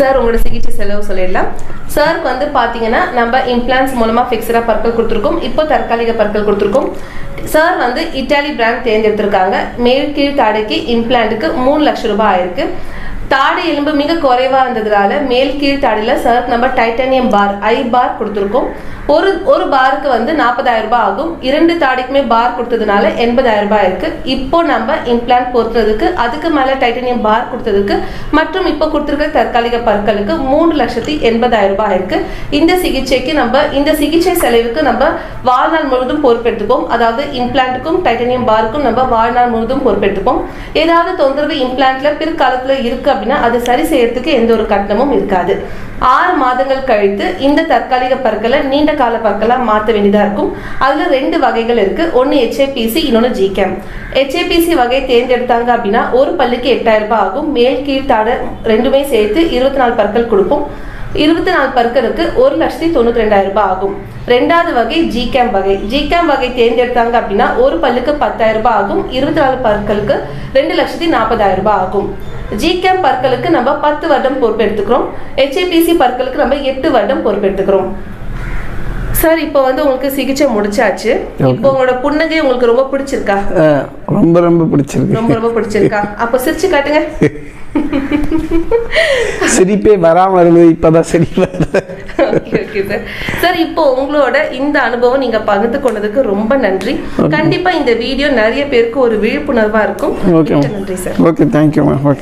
Sir உங்களோட சிகிச்சை செலவு சொல்லிடலாம். சாருக்கு வந்து பார்த்தீங்கன்னா நம்ம இம்ப்ளான்ஸ் மூலமாக ஃபிக்ஸடாக பற்கள் கொடுத்துருக்கோம். இப்போ தற்காலிக பற்கள் கொடுத்துருக்கோம். சார் வந்து இட்டாலி பிராண்ட் தேர்ந்தெடுத்திருக்காங்க. மேல் கீழ் தாடைக்கு இம்ப்ளான்ட்டுக்கு மூணு லட்சம் ரூபாய் ஆயிருக்கு. தாடை எலும்பு மிக குறைவாக இருந்ததுனால மேல் கீழ் தாடையில் சார் நம்ம டைட்டானியம் பார் ஐ பார் கொடுத்துருக்கோம். ஒரு ஒரு பாருக்கு வந்து நாற்பதாயிரம் ரூபாய் ஆகும். இரண்டு தாடிக்குமே பார் கொடுத்ததுனால எண்பதாயிரம் ரூபாய் இருக்கு. இப்போ நம்ம இம்ப்ளான்ட் பொறுத்ததுக்கு அதுக்கு மேலே டைட்டானியம் பார் கொடுத்ததுக்கு மற்றும் இப்போ கொடுத்துருக்க தற்காலிக பற்களுக்கு மூணு லட்சத்தி எண்பதாயிரம் ரூபாய் இருக்கு. இந்த சிகிச்சைக்கு நம்ம இந்த சிகிச்சை செலவுக்கு நம்ம வாழ்நாள் முழுவதும் பொறுப்பெடுத்துப்போம். அதாவது இம்ப்ளான்ட்டுக்கும் டைட்டானியம் பாருக்கும் நம்ம வாழ்நாள் முழுவதும் பொறுப்பெடுத்துப்போம். ஏதாவது தொந்தரவு இம்ப்ளான்ட்ல பிற்காலத்தில் இருக்கு அப்படின்னா அது சரி செய்யறதுக்கு எந்த ஒரு கட்டணமும் இருக்காது. ஆறு மாதங்கள் கழித்து இந்த தற்காலிக பற்களை நீண்ட கால பக்கெல்லாம் மாற்ற வேண்டியதாக இருக்கும். அதில் ரெண்டு வகைகள் இருக்கு. ஒன்று ஹெச்ஏபிசி இன்னொன்று ஜிகேம் ஹெச்ஏபிசி வகை தேர்ந்தெடுத்தாங்க அப்படின்னா ஒரு பல்லுக்கு எட்டாயிரம் ரூபாய் ஆகும். மேல் கீழ் தாடை ரெண்டுமே சேர்த்து இருபத்தி நாலு பற்கள் கொடுப்போம். இருபத்தி நாலு பற்களுக்கு ஒரு லட்சத்தி தொண்ணூத்தி ரெண்டாயிரம் ரூபாய் ஆகும். ரெண்டாவது வகை ஜிகேம் வகை. ஜிகேம் வகை தேர்ந்தெடுத்தாங்க அப்படின்னா ஒரு பல்லுக்கு பத்தாயிரம் ரூபாய் ஆகும். இருபத்தி நாலு பற்களுக்கு ரெண்டு லட்சத்தி நாற்பதாயிரம் ரூபாய் ஆகும். ஜிகேம் பற்களுக்கு நம்ம பத்து வருடம் பொறுப்பெடுத்துக்கிறோம் ஹெச்ஏபிசி பற்களுக்கு நம்ம எட்டு வருடம் பொறுப்பெடுத்துக்கிறோம் சார் இப்போ வந்து உங்களுக்கு சிகிச்சை முடிச்சாச்சு. இப்போ உங்களோட புன்னகை உங்களுக்கு ரொம்ப பிடிச்சிருக்கா? ரொம்ப ரொம்ப பிடிச்சிருக்கு. ரொம்ப ரொம்ப பிடிச்சிருக்கா? அப்போ சிரிச்சு காட்டுங்க. சிரிப்பே வராமல் இருந்தது இப்பதான் சார் சார் இப்போ உங்களோட இந்த அனுபவம் நீங்க பகிர்ந்து கொண்டதுக்கு ரொம்ப நன்றி. கண்டிப்பா இந்த வீடியோ நிறைய பேருக்கு ஒரு விழிப்புணர்வா இருக்கும். நன்றி சார் ஓகே தேங்க்யூ